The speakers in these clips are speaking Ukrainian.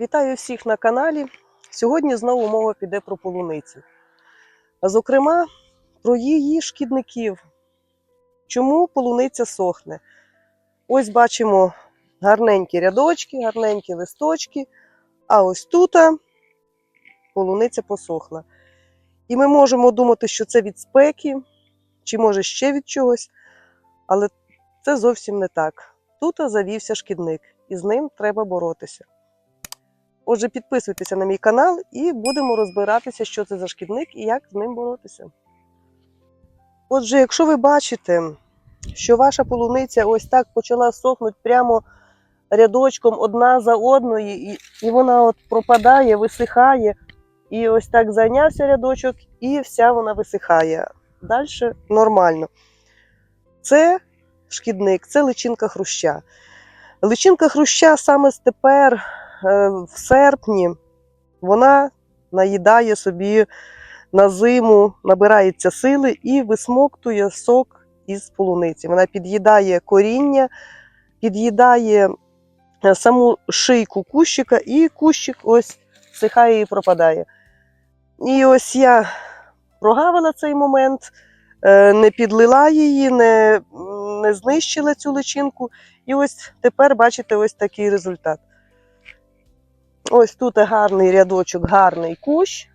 Вітаю всіх на каналі. Сьогодні знову мова піде про полуницю. А зокрема, про її шкідників. Чому полуниця сохне? Ось бачимо гарненькі рядочки, гарненькі листочки. А ось тут полуниця посохла. І ми можемо думати, що це від спеки, чи може ще від чогось, але це зовсім не так. Тут завівся шкідник, і з ним треба боротися. Отже, підписуйтеся на мій канал і будемо розбиратися, що це за шкідник і як з ним боротися. Отже, якщо ви бачите, що ваша полуниця ось так почала сохнути прямо рядочком одна за одною, і, і вона от пропадає, висихає, і ось так зайнявся рядочок, і вся вона висихає. Далі нормально. Це шкідник, це личинка хруща. Личинка хруща саме тепер, в серпні, вона наїдає собі на зиму, набирається сили і висмоктує сок із полуниці. Вона під'їдає коріння, під'їдає е, саму шийку кущика, і кущик ось всихає і пропадає. І ось я прогавила цей момент, е, не підлила її, не, не знищила цю личинку. І ось тепер бачите ось такий результат. Ось тут гарний рядочок, гарний кущ,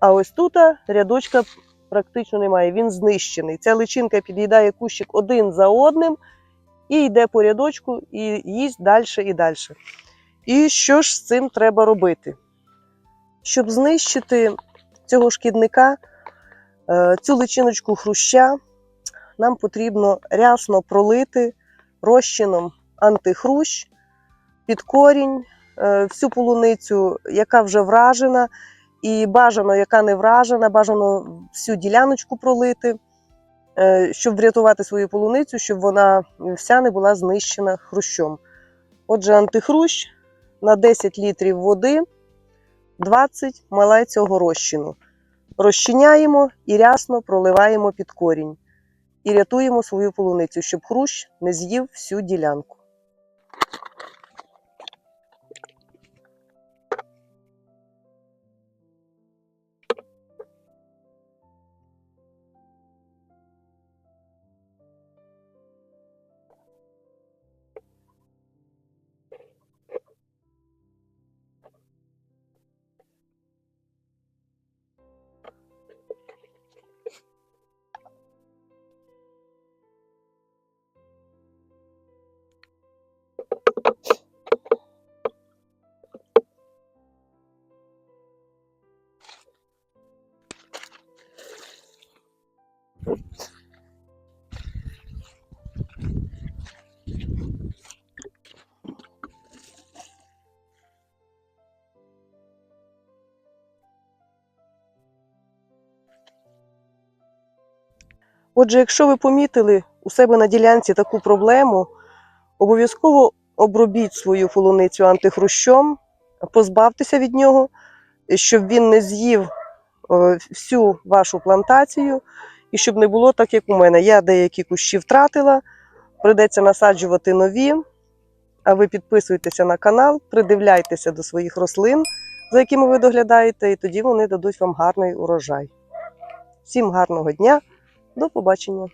а ось тут рядочка практично немає, він знищений. Ця личинка під'їдає кущик один за одним і йде по рядочку і їсть далі і далі. І що ж з цим треба робити? Щоб знищити цього шкідника, е, цю личиночку хруща, нам потрібно рясно пролити розчином антихрущ під корінь, всю полуницю, яка вже вражена, і бажано, яка не вражена, бажано всю діляночку пролити, е, щоб врятувати свою полуницю, щоб вона вся не була знищена хрущом. Отже, антихрущ на 10 літрів води, 20 мл цього розчину. Розчиняємо і рясно проливаємо під корінь. І рятуємо свою полуницю, щоб хрущ не з'їв всю ділянку. Отже, якщо ви помітили у себе на ділянці таку проблему, обов'язково обробіть свою полуницю антихрущом, позбавтеся від нього, щоб він не з'їв е, всю вашу плантацію, і щоб не було так, як у мене. Я деякі кущі втратила, прийдеться насаджувати нові. А ви підписуйтеся на канал, придивляйтеся до своїх рослин, за якими ви доглядаєте, і тоді вони дадуть вам гарний урожай. Всім гарного дня! До побачення!